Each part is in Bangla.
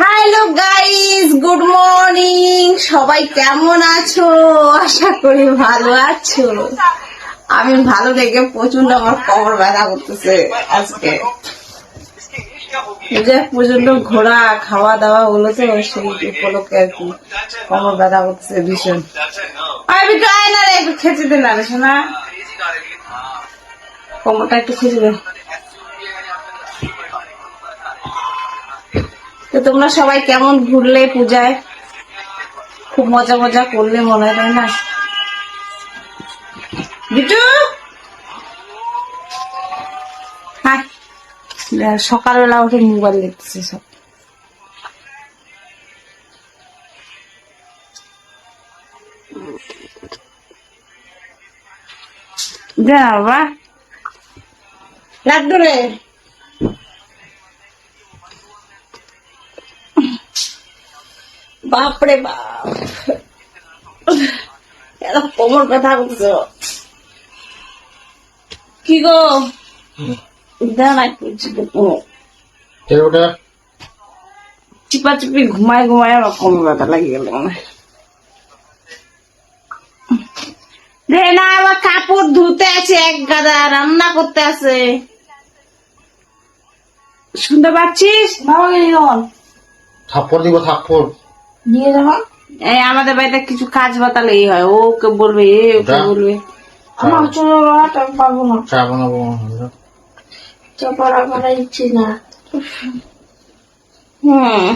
হ্যালো গাইস গুড মর্নিং সবাই কেমন আছো? আশা করি ভালো আছো। আমি ভালো দেখে প্রচণ্ড আমার কমর ব্যথা করতেছে আজকে। যে প্রচণ্ড ঘোরা খাওয়া দাওয়া হলো তো, সেই উপলক্ষে আর কি কমর ব্যথা করতেছে ভীষণ। আমি বিটু আয় না রে একটু খেতে দে না শোনা। কোমরটা একটু খেতে দে। তো তোমরা সবাই কেমন ঘুরলে পূজায়? খুব মজা মজা করলে মনে হয় না? বিটু! সকালবেলা উঠে মোবাইল দেখতেছে সব। বাবা লাড্ডু রে। বাপরে বাপ। এত কোমর ব্যথা করছে। কি গো? দাঁড়া করছি ওটা? চিপা চিপি ঘুমায় ঘুমায় আমার কোমর ব্যথা লাগে গেল না আবার কাপড় ধুতে আছে এক গাদা রান্না করতে আছে। শুনতে পাচ্ছিস? গেল থাপ্পড় দিব থাপ্পড়। নিয়ে যাবা এই আমাদের বাড়িতে কিছু কাজ বাতালে এই হয় ওকে বলবে এ ওকে বলবে। আমার চলো আমি পারব না। চা বানাবো ইচ্ছে না। হুম।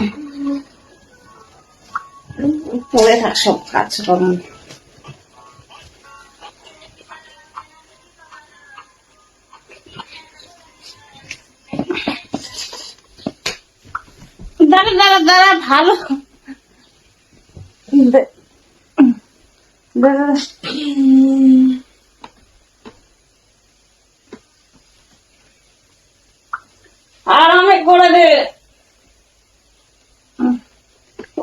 পড়ে থাক সব কাজ কর্ম দাঁড়া দাঁড়া দাঁড়া ভালো। দে- দাঁড়া। আরামে করে দে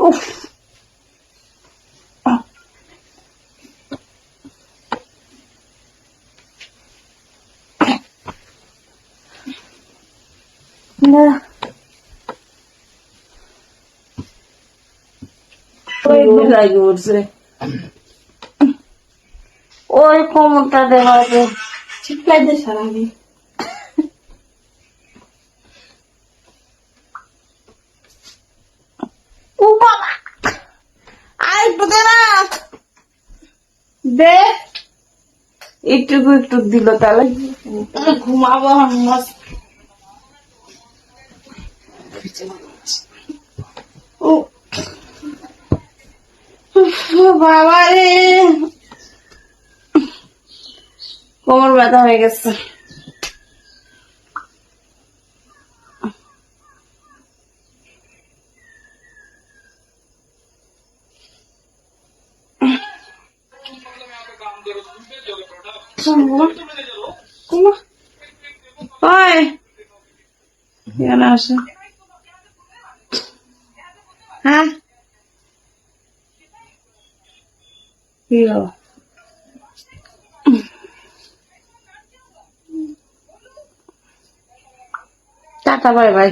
উফ না ওই লাগে উঠছে ওই কোমরটা দেওয়া যে চিপলাই দে একটু দে। একটুকু একটু দিল তাহলে। ঘুমাবো মস্ত ও বাবা রে কোমর ব্যথা হয়ে গেছে। আসো। হ্যাঁ? হলো? Tata bye bye